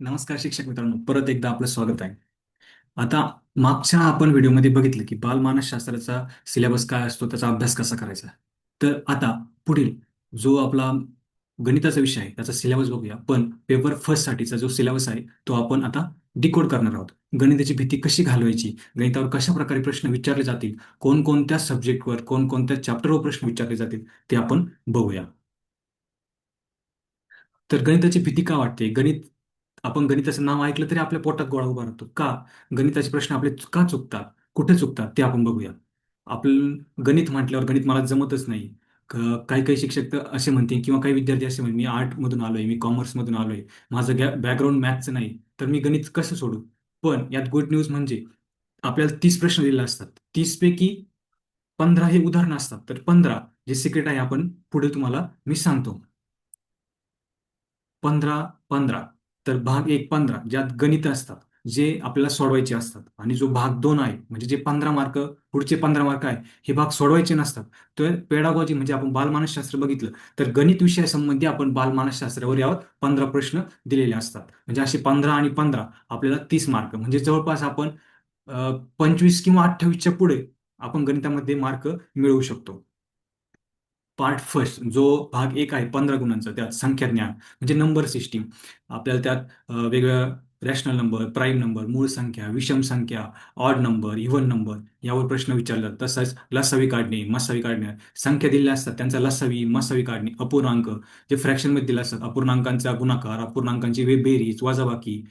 नमस्कार शिक्षक मित्रांनो परत एकदा आपलं स्वागत आहे. आता मागच्या आपण व्हिडिओमध्ये बघितलं की बालमानसशास्त्राचा सिलेबस काय असतो त्याचा अभ्यास कसा करायचा? तर आता पुढील जो आपला गणिताचा विषय आहे त्याचा सिलेबस बघूया. पण पेपर फर्स्ट साठीचा जो सिलेबस आहे तो आपण आता डिकोड करणार आहोत. गणिताची भीती कशी घालवायची? गणितावर कशा प्रकारे प्रश्न विचारले जातील? कोणकोणत्या सब्जेक्टवर कोणकोणत्या चॅप्टरवर प्रश्न विचारले जातील ते आपण बघूया. तर गणिताची भीती का वाटते? गणित आपण गणिताचं नाव ऐकलं तरी आपल्या पोटात गोळा उभा राहतो. का? गणिताचे प्रश्न आपले का चुकतात? कुठे चुकतात? ते आपण बघूया. आपण गणित म्हटल्यावर गणित मला जमतच नाही. काही काही शिक्षक तर असे म्हणते किंवा काही विद्यार्थी असे म्हणते मी आर्ट मधून आलोय मी कॉमर्स मधून आलोय माझं बॅकग्राऊंड मॅथचं नाही तर मी गणित कसं सोडू? पण यात गुड न्यूज म्हणजे आपल्याला तीस प्रश्न दिलेले असतात. तीस पैकी पंधरा हे उदाहरणं असतात. तर पंधरा जे सिक्रेट आहे आपण पुढे तुम्हाला मी सांगतो. पंधरा पंधरा. तर भाग एक पंधरा ज्यात गणित असतात जे आपल्याला सोडवायचे असतात. आणि जो भाग दोन आहे म्हणजे जे पंधरा मार्क पुढचे पंधरा मार्क आहे हे भाग सोडवायचे नसतात. तर पेडागॉजी म्हणजे आपण बालमानसशास्त्र बघितलं तर गणित विषयासंबंधी आपण बालमानसशास्त्रावर यावर पंधरा प्रश्न दिलेले असतात. म्हणजे असे पंधरा आणि पंधरा आपल्याला तीस मार्क. म्हणजे जवळपास आपण पंचवीस किंवा अठ्ठावीसच्या पुढे आपण गणितामध्ये मार्क मिळवू शकतो. पार्ट फर्स्ट जो भाग एक आहे पंधरा गुणांचा त्यात संख्या ज्ञान म्हणजे नंबर सिस्टीम आपल्याला त्यात वेगवेगळ्या रॅशनल नंबर प्राईम नंबर मूळ संख्या विषम संख्या ऑड नंबर इव्हन नंबर यावर प्रश्न विचारला. तसंच लसावी काढणे मसावी काढणे. संख्या दिलेल्या असतात त्यांचा लसावी मसावी काढणे अपूर्णांक. जे फ्रॅक्शनमध्ये दिले असतात अपूर्णांकांचा गुणाकार अपूर्णांकांची वे- बेरीज वजाबाकी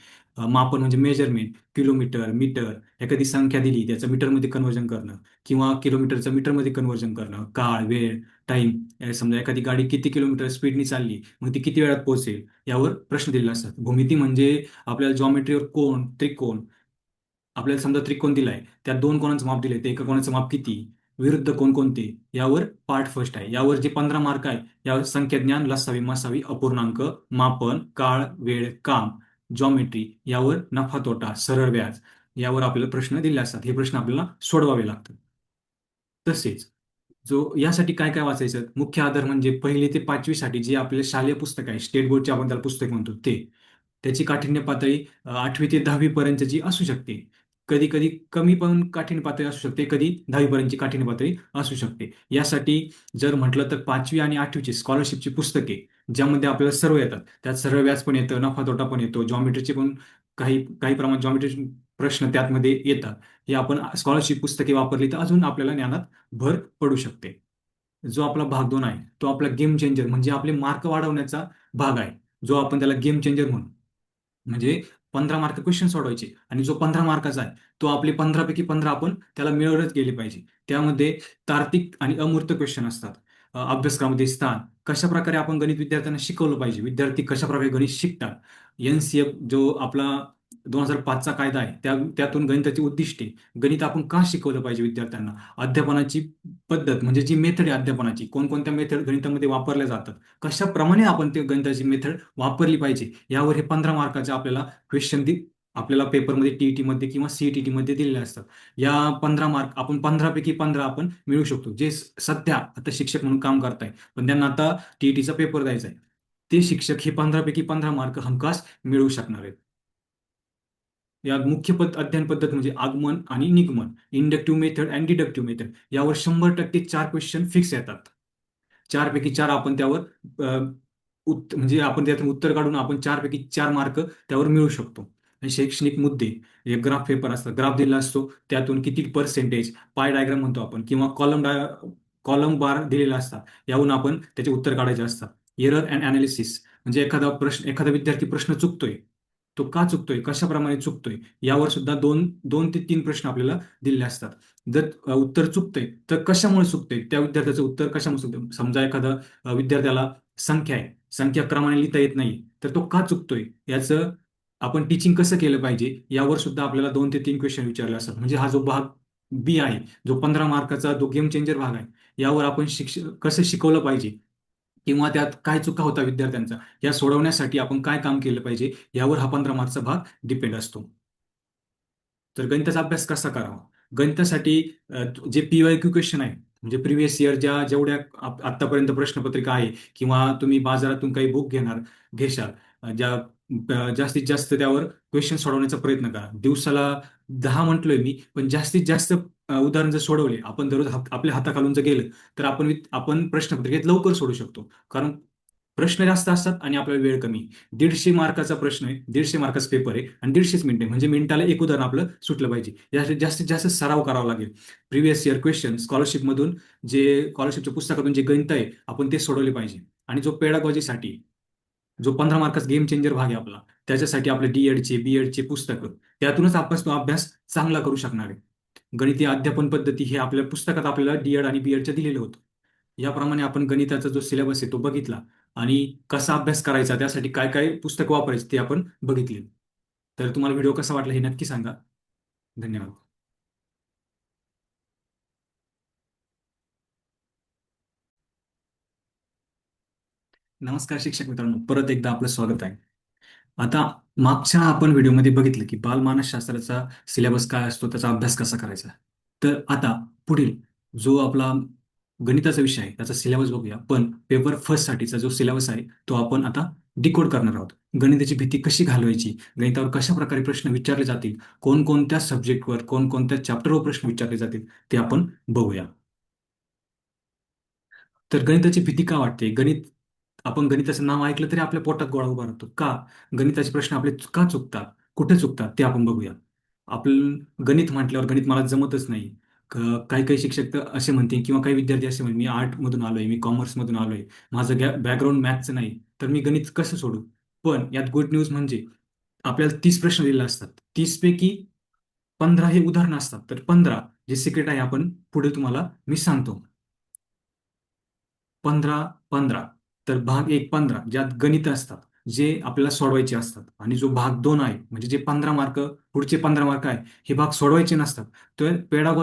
मापन म्हणजे मेजरमेंट किलोमीटर मीटर एखादी संख्या दिली त्याचं मीटरमध्ये कन्वर्जन करणं किंवा किलोमीटरचं मीटरमध्ये कन्वर्जन करणं काळ वेळ टाइम समजा एखादी गाडी किती किलोमीटर स्पीडनी चालली मग ती किती वेळात पोहोचेल यावर प्रश्न दिलेले असतात. भूमिती म्हणजे आपल्याला जॉमेट्रीवर कोण त्रिकोण आपल्याला समजा त्रिकोण दिलाय त्यात दोन कोणाचं माप दिले ते एका कोणाचं माप किती विरुद्ध कोणकोणते यावर पार्ट फर्स्ट आहे. यावर जे पंधरा मार्क आहे यावर संख्या ज्ञान लसावी मसावी अपूर्णांक मापन काळ वेळ काम जॉमेट्री यावर नफा तोटा सरळ व्याज यावर आपल्याला प्रश्न दिले असतात. हे प्रश्न आपल्याला सोडवावे लागतात. तसेच जो यासाठी काय काय वाचायचं? मुख्य आधार म्हणजे पहिली ते पाचवी साठी जे आपले शालेय पुस्तक आहे स्टेट बोर्डचे आपण त्याला पुस्तक म्हणतो ते त्याची काठिण्य पातळी आठवी ते दहावी पर्यंतची असू शकते. कधी कधी कमी पण कठीण पातळी असू शकते कधी दहावीपर्यंतची कठीण पातळी असू शकते. यासाठी जर म्हटलं तर पाचवी आणि आठवीची स्कॉलरशिपची पुस्तके ज्यामध्ये आपल्याला सर्व येतात. त्यात सरळ व्याज पण येतं नफा तोटा पण येतो जॉमेट्रीचे पण काही काही प्रमाणात जॉमेट्रीचे प्रश्न त्यातमध्ये येतात. हे आपण स्कॉलरशिप पुस्तके वापरली तर अजून आपल्याला ज्ञानात भर पडू शकते. जो आपला भाग दोन आहे तो आपला गेम चेंजर म्हणजे आपले मार्क वाढवण्याचा भाग आहे. जो आपण त्याला गेम चेंजर म्हणू म्हणजे पंधरा मार्क क्वेश्चन सोडवायचे. आणि जो पंधरा मार्काचा आहे तो आपले पंधरापैकी पंधरा आपण त्याला मिळवत गेले पाहिजे. त्यामध्ये तार्किक आणि अमूर्त क्वेश्चन असतात. अभ्यासक्रमामध्ये स्थान कशा प्रकारे आपण गणित विद्यार्थ्यांना शिकवलं पाहिजे विद्यार्थी कशा प्रकारे गणित शिकतात. एनसीएफ जो आपला दोन हजार पाचचा कायदा आहे. त्या त्यातून गणिताची उद्दिष्टे. गणित आपण का शिकवलं पाहिजे विद्यार्थ्यांना? अध्यापनाची पद्धत म्हणजे जी मेथड आहे अध्यापनाची कोणकोणत्या मेथड गणितामध्ये वापरल्या जातात? कशाप्रमाणे आपण ते गणिताची मेथड वापरली पाहिजे? यावर हे पंधरा मार्काचे आपल्याला क्वेश्चन दि आपल्याला पेपरमध्ये टीईटी मध्ये किंवा सीईटी मध्ये दिलेले असतात. या पंधरा मार्क आपण पंधरापैकी पंधरा आपण मिळू शकतो. जे सध्या आता शिक्षक म्हणून काम करताय पण त्यांना आता टीईटीचा पेपर द्यायचा आहे. ते शिक्षक हे पंधरापैकी पंधरा मार्क हमखास मिळवू शकणार आहेत. यात मुख्य पद अध्ययन पद्धत म्हणजे आगमन आणि निगमन inductive method and deductive method यावर शंभर टक्के चार क्वेश्चन फिक्स येतात. चार पैकी चार आपण त्यावर म्हणजे आपण त्यातून उत्तर काढून आपण चारपैकी चार मार्क त्यावर मिळू शकतो. शैक्षणिक मुद्दे हे ग्राफ पेपर असतात ग्राफ दिलेला असतो त्यातून किती पर्सेंटेज पाय डायग्राम म्हणतो आपण किंवा कॉलम डाय कॉलम बार दिलेला असतात यावरून आपण त्याचे उत्तर काढायचे असतात. एरर अँड अनालिसिस म्हणजे एखादा प्रश्न एखादा विद्यार्थी प्रश्न चुकतोय तो का चुकतोय? कशाप्रमाणे चुकतोय? यावर सुद्धा दोन दोन ते तीन प्रश्न आपल्याला दिलेले असतात. जर उत्तर चुकतंय तर कशामुळे चुकतंय? त्या विद्यार्थ्याचं उत्तर कशामुळे चुकतंय? समजा एखादा विद्यार्थ्याला संख्या आहे. संख्या क्रमाने लिहिता येत नाही तर तो का चुकतोय? याचं आपण टीचिंग कसं केलं पाहिजे? यावर सुद्धा आपल्याला दोन ते तीन क्वेश्चन विचारले असतात. म्हणजे हा जो भाग बी आहे जो पंधरा मार्काचा जो गेम चेंजर भाग आहे यावर आपण शिक्ष कसं शिकवलं पाहिजे? किंवा त्यात काय चुका होता विद्यार्थ्यांचा या सोडवण्यासाठी आपण काय काम केलं पाहिजे यावर हा पंधरा मार्कचा भाग डिपेंड असतो. तर गणिताचा अभ्यास कसा करावा? गणितासाठी जे पीवाय क्यू क्वेश्चन आहे म्हणजे प्रिव्हियस इयर ज्या जेवढ्या आतापर्यंत प्रश्नपत्रिका आहे किंवा तुम्ही बाजारातून काही बुक घेणार घेशाल ज्या जास्तीत जास्त त्यावर क्वेश्चन सोडवण्याचा प्रयत्न करा. दिवसाला दहा म्हटलोय मी पण जास्तीत जास्त उदाहरण जर सोडवले आपण दररोज आपल्या हाताखालून जर गेलं तर आपण आपण प्रश्नपत्रिकेत लवकर सोडू शकतो. कारण प्रश्न जास्त असतात आणि आपल्याला वेळ कमी. दीडशे मार्काचा प्रश्न आहे दीडशे मार्काचा पेपर आहे आणि दीडशेच मिनिटे म्हणजे मिनिटाला एक उदाहरण आपलं सुटलं पाहिजे. यासाठी जास्तीत जास्त सराव करावा लागेल. प्रिव्हियस इयर क्वेश्चन स्कॉलरशिपमधून जे स्कॉलरशिपच्या पुस्तकातून जे गणित आहे आपण ते सोडवले पाहिजे. आणि जो पेडागॉजीसाठी जो पंधरा मार्काचा गेम चेंजर भाग आहे आपला त्याच्यासाठी आपले डीएडचे बीएडचे पुस्तकं त्यातूनच आपण तो अभ्यास चांगला करू शकणार आहे. गणितीय अध्यापन पद्धती हे आपल्या पुस्तकात आपल्याला डीएड आणि बीएडच्या दिलेलं होतं. याप्रमाणे आपण गणिताचा जो सिलेबस आहे तो बघितला आणि कसा अभ्यास करायचा त्यासाठी काय काय पुस्तक वापरायचे ते आपण बघितले. तर तुम्हाला व्हिडिओ कसा वाटला हे नक्की सांगा. धन्यवाद. नमस्कार शिक्षक मित्रांनो परत एकदा आपलं स्वागत आहे. आता मागच्या आपण व्हिडिओमध्ये बघितलं की बालमानसशास्त्राचा सिलेबस काय असतो त्याचा अभ्यास कसा करायचा? तर आता पुढील जो आपला गणिताचा विषय आहे त्याचा सिलेबस बघूया. पण पेपर फर्स्ट साठीचा जो सिलेबस आहे तो आपण आता डिकोड करणार आहोत. गणिताची भीती कशी घालवायची? गणितावर कशा प्रकारे प्रश्न विचारले जातील? कोणकोणत्या सब्जेक्टवर कोणकोणत्या चॅप्टरवर प्रश्न विचारले जातील ते आपण बघूया. तर गणिताची भीती का वाटते? गणित आपण गणिताचं नाव ऐकलं तरी आपल्या पोटात गोळा उभा राहतो. का? गणिताचे प्रश्न आपले का चुकतात? कुठे चुकतात? ते आपण बघूया. आपण गणित म्हटल्यावर गणित मला जमतच नाही. काही काही शिक्षक तर असे म्हणते किंवा काही विद्यार्थी असे म्हणते मी आर्टमधून आलोय मी कॉमर्समधून आलोय माझं बॅकग्राऊंड मॅथचं नाही तर मी गणित कसं सोडू? पण यात गुड न्यूज म्हणजे आपल्याला तीस प्रश्न दिलेले असतात. तीस पैकी पंधरा हे उदाहरणं असतात. तर पंधरा जे सिक्रेट आहे आपण पुढे तुम्हाला मी सांगतो. पंधरा पंधरा. तर भाग एक पंधरा ज्यात गणित असतात जे आपल्याला सोडवायचे असतात. आणि जो भाग दोन आहे म्हणजे जे पंधरा मार्क पुढचे पंधरा मार्क आहे हे भाग सोडवायचे नसतात. तर पेडागॉजी